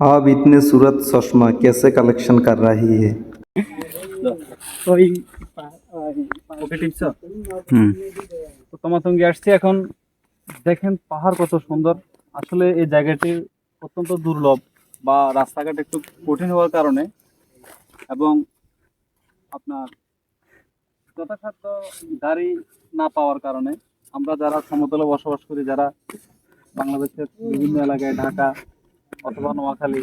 आप इतने सूरत चश्मा कैसे कलेक्शन कर रही है ওই ওকে টিপছ হুম তো তোমার সঙ্গে আসছি এখন দেখেন পাহাড় কত সুন্দর আসলে এই জায়গাটি অত্যন্ত দুর্লভ বা রাস্তাঘাট একটু কঠিন হওয়ার কারণে এবং আপনার যথাসাধ্য গাড়ি না পাওয়ার কারণে আমরা যারা সমতলে বসবাস করি যারা বাংলাদেশের বিভিন্ন এলাকায় ঢাকা অথবা নোয়াখালী,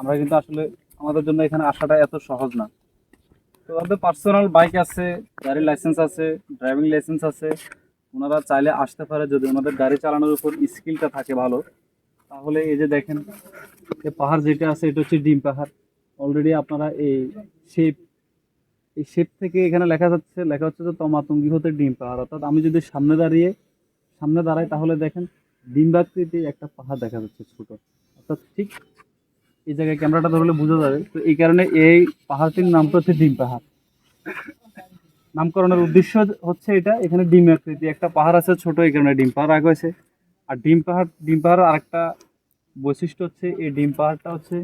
আমরা কিন্তু আসলে আমাদের জন্য এখানে আসাটা এত সহজ না। তো আমাদের পার্সোনাল বাইক আছে, গাড়ির লাইসেন্স আছে ড্রাইভিং লাইসেন্স আছে। ওনারা চাইলে আসতে পারে, যদি ওনাদের গাড়ি চালানোর উপর স্কিলটা থাকে ভালো। তাহলে এই যে দেখেন এই পাহাড় যেটা আছে, এটা হচ্ছে ডিম পাহাড়। অলরেডি আপনারা এই শেপ এই শেপ থেকে এখানে লেখা যাচ্ছে, লেখা হচ্ছে যে তমাতুঙ্গি হতে ডিম পাহাড়। অর্থাৎ আমি যদি সামনে দাঁড়িয়ে, সামনে দাঁড়াই তাহলে দেখেন ডিম্বাকৃতি একটা পাহাড় দেখা যাচ্ছে ছোট। অর্থাৎ ঠিক এই জায়গায় ক্যামেরাটা ধরলে বোঝা যাবে। তো এই কারণে এই পাহাড়টির নামটা হচ্ছে ডিম পাহাড়। নামকরণের উদ্দেশ্য হচ্ছে এটা, এখানে ডিম আকৃতি। একটা পাহাড় আছে ছোট, এই কারণে ডিম পাহাড় রাখা হয়েছে। আর ডিম পাহাড় ডিম পাহাড় আরেকটা বৈশিষ্ট্য হচ্ছে এই ডিম পাহাড়টা হচ্ছে,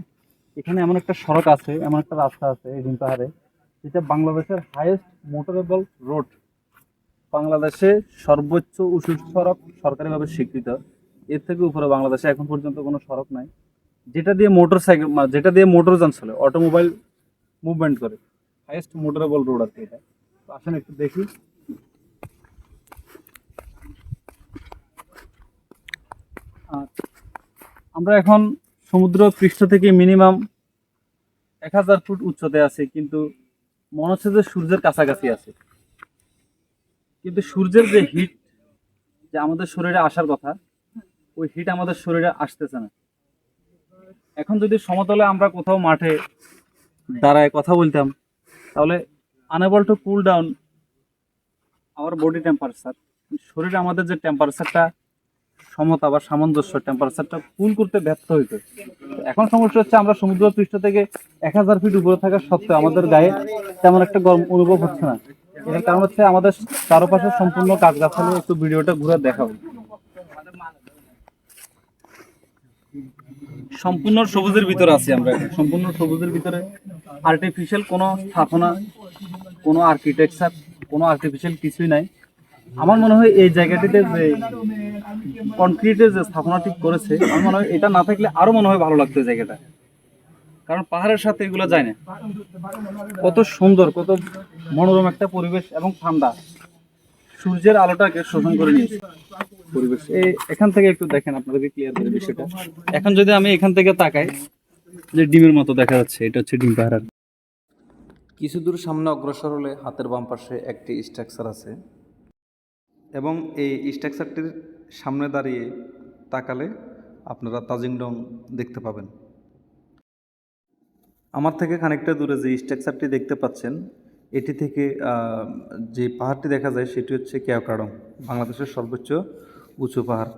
এখানে এমন একটা সড়ক আছে, এমন একটা রাস্তা আছে এই ডিম পাহাড়ে, যেটা বাংলাদেশের হাইয়েস্ট মোটরেবল রোড বাংলাদেশে সর্বোচ্চ উঁচু সড়ক সরকারিভাবে স্বীকৃত। এর থেকে উপরে বাংলাদেশে এখন পর্যন্ত কোনো সড়ক নাই। যেটা দিয়ে মোটর সাইকেল যেটা দিয়ে মোটর যান চলে অটোমোবাইল মুভমেন্ট করে হাইয়েস্ট মোটরেবল রোড আর কি এটা। তো আসেন একটু দেখি। আমরা এখন সমুদ্র পৃষ্ঠ থেকে মিনিমাম এক হাজার ফুট উচ্চতে আছি, কিন্তু মনে হচ্ছে যে সূর্যের কাছাকাছি আছে। কিন্তু সূর্যের যে হিট যে আমাদের শরীরে আসার কথা ওই হিট আমাদের শরীরে আসতেছে না। এখন যদি সমতলে আমরা কোথাও মাঠে দাঁড়ায় কথা বলতাম, তাহলে unable to cool down our body temperature শরীরে আমাদের যে টেম্পারেচারটা সমতা বা সামঞ্জস্য টেম্পারেচারটা কুল করতে ব্যর্থ হইতো। এখন সমস্যা হচ্ছে আমরা সমুদ্র পৃষ্ঠ থেকে এক হাজার ফিট উপরে থাকা সত্ত্বেও আমাদের গায়ে তেমন একটা গরম অনুভব হচ্ছে না। এর কারণ হচ্ছে আমাদের চারপাশে সম্পূর্ণ গাছগাছালি একটু ভিডিওটা ঘুরে দেখাবো। সম্পূর্ণ সবুজের ভিতরে আছি আমরা সম্পূর্ণ সবুজের ভিতরে। আর্টিফিশিয়াল কোনো স্থাপনা, কোনো আর্কিটেকচার কোনো আর্টিফিশিয়াল কিছুই নাই। আমার মনে হয় এই জায়গাটিতে যে কনক্রিটের যে স্থাপনা ঠিক করেছে, আমার মনে হয় এটা না থাকলে আরও মনে হয় ভালো লাগতো জায়গাটা। কারণ পাহাড়ের সাথে এগুলো যায় না। কত সুন্দর, কত মনোরম একটা পরিবেশ এবং ঠান্ডা। সূর্যের আলোটাকে শোষণ করে নিয়েছে। পরিবেশ এই এখান থেকে একটু দেখেন আপনাদেরকে ক্লিয়ার করে বিষয়টা। এখন যদি আমি এখান থেকে তাকাই যে ডিমের মতো দেখা যাচ্ছে এটা হচ্ছে ডিম পাহাড় কিছু দূর সামনে অগ্রসর হলে হাতের বাম পাশে একটি স্ট্রাকচার আছে এবং এই স্ট্রাকচারটির সামনে দাঁড়িয়ে তাকালে আপনারা তাজিংডং দেখতে পাবেন। আমার থেকে খানিকটা দূরে যে স্ট্রাকচারটি দেখতে পাচ্ছেন এটি থেকে যে পাহাড়টি দেখা যায় সেটি হচ্ছে কেওকাডং বাংলাদেশের সর্বোচ্চ উঁচু পাহাড়